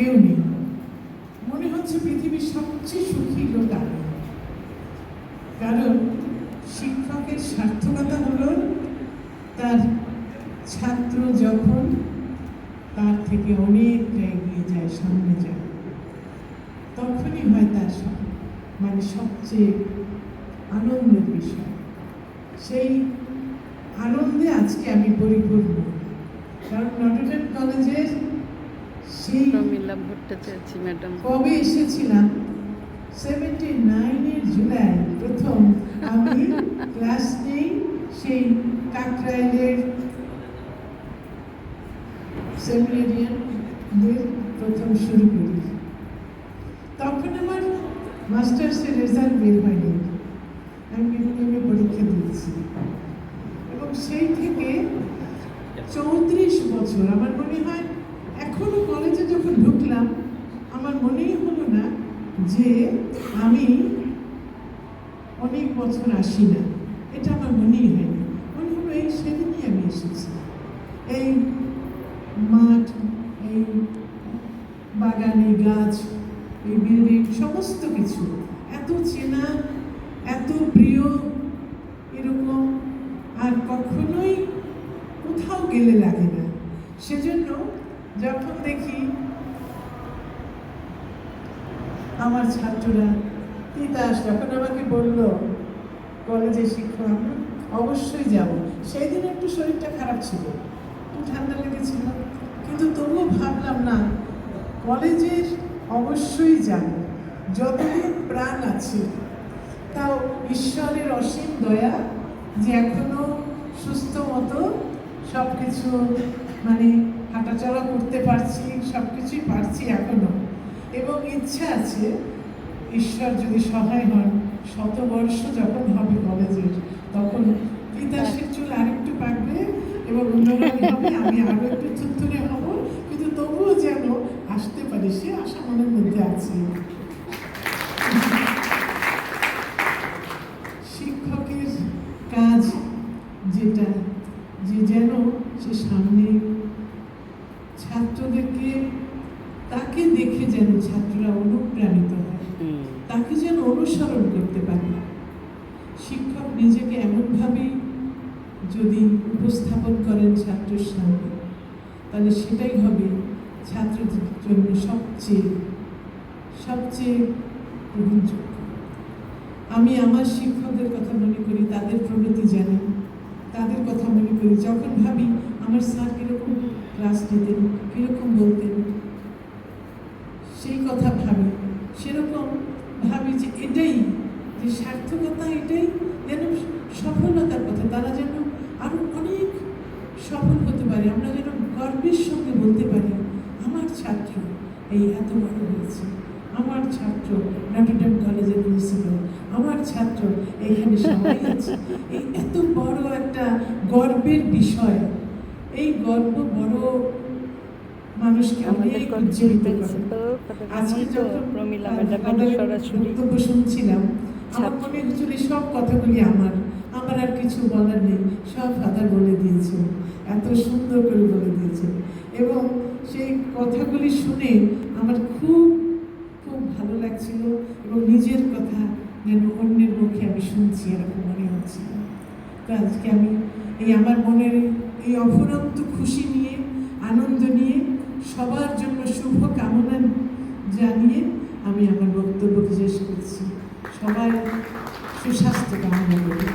কেউ নেই। মনে হচ্ছে পৃথিবীর সবচেয়ে সুখী লোক কারণ শিক্ষকের সার্থকতা হলো তার ছাত্র যখন তার থেকে অনেকটা এগিয়ে যায়, সামনে যায়, তখনই হয় তার মানে সবচেয়ে আনন্দের বিষয়। সেই আনন্দে আজকে আমি পরিপূর্ণ। কারণ নটরডেম কলেজের প্রমিলা ভট্টাচার্য ম্যাডাম কবে এসেছিলাম? সেভেন্টি নাইনের জুলাই প্রথম আমি ক্লাস নেই সেই কাকরাইলের সেমিনারিয়ানদের প্রথম শুরু করি। তখন আমার মাস্টার্সের রেজাল্ট বের হয়নি। আমি এমএ পরীক্ষা দিয়েছি। এবং সেই থেকে চৌত্রিশ বছর আমার মনে হয় এখনও কলেজে যখন ঢুকলাম, আমার মনেই হলো না যে আমি অনেক বছর আসি না। এটা আমার মনেই হয়নি। মনে হলো এই সেদিনই আমি এসেছি। এই মাঠ, এই বাগান গাছ, এই বিল্ডিং সমস্ত কিছু। এত চেনা, এত প্রিয়, এরকম আর কখনোই কোথাও গেলে লাগে না। সেজন্য যখন দেখি আমার ছাত্ররা, তিতাস যখন আমাকে বলল, কলেজে শিক্ষক, আমি অবশ্যই যাব। সেই দিন একটু শরীরটা খারাপ ছিল, একটু ঠান্ডা লেগেছিল। কিন্তু তবুও ভাবলাম, না, কলেজের অবশ্যই যাব। যতদিন প্রাণ আছে, তাও ঈশ্বরের অসীম দয়া যে এখনও সুস্থ মতো সব কিছু মানে হাঁটাচলা করতে পারছি সব কিছুই পারছি এখনও। এবং ইচ্ছা আছে, ঈশ্বর যদি সহায় হন শতবর্ষ যখন হবে কলেজের, তখন তিতাসের চুল আরেকটু পাকবে এবং হবে, আমি আরও একটু থুরথুরে হব। কিন্তু তবুও যেন আসতে পারি, সে আশা মনের মধ্যে আছে শিক্ষকের কাজ যেটা যে যেন সে সামনে ছাত্রদেরকে তাকে দেখে যেন ছাত্ররা অনুপ্রাণিত হয়। তাকে যেন অনুসরণ করতে পারে। শিক্ষক নিজেকে এমনভাবেই যদি উপস্থাপন করেন ছাত্রের সামনে তাহলে সেটাই হবে ছাত্রদের জন্য সবচেয়ে সবচেয়ে গ্রহণযোগ্য। আমি আমার শিক্ষকদের কথা মনে করি তাদের প্রগতি জানি তাদের কথা মনে করি। যখন ভাবি আমার স্যার কীরকম ক্লাস নিতেন কীরকম বলতেন সেই কথা ভাবি সেরকম ভাবি যে এটাই যে সার্থকতা এটাই যেন সফলতার কথা তারা যেন আরও অনেক সফল হতে পারি আমরা যেন গর্বের সঙ্গে বলতে পারি আমার ছাত্র এই এত বড় হয়েছে। আমার ছাত্র নটরডেম কলেজের প্রিন্সিপাল আমার ছাত্র এখানে সবাই আছে। এই এত বড় একটা গর্বের বিষয়। এই গর্ব বড় মানুষকে অনেক উজ্জীবিত করে। আজকে যখন প্রমিলা ম্যাডামের সরাসরি বক্তব্য শুনছিলাম আমার। মনে হচ্ছিল সব কথাগুলি আমার। আর কিছু বলার নেই, সব ফাদার বলে দিয়েছে। এত সুন্দর করে বলে দিয়েছে। এবং সেই কথাগুলি শুনে আমার খুব খুব ভালো লাগছিল এবং নিজের কথা যেন অন্যের মুখে আমি শুনছি, এরকম মনে হচ্ছিল তো আজকে আমি এই আমার মনের এই অফুরন্ত খুশি নিয়ে, আনন্দ নিয়ে, সবার জন্য শুভ কামনা জানিয়ে আমি আমার বক্তব্য শেষ করছি। সবাই সুস্বাস্থ্য কামনা করি।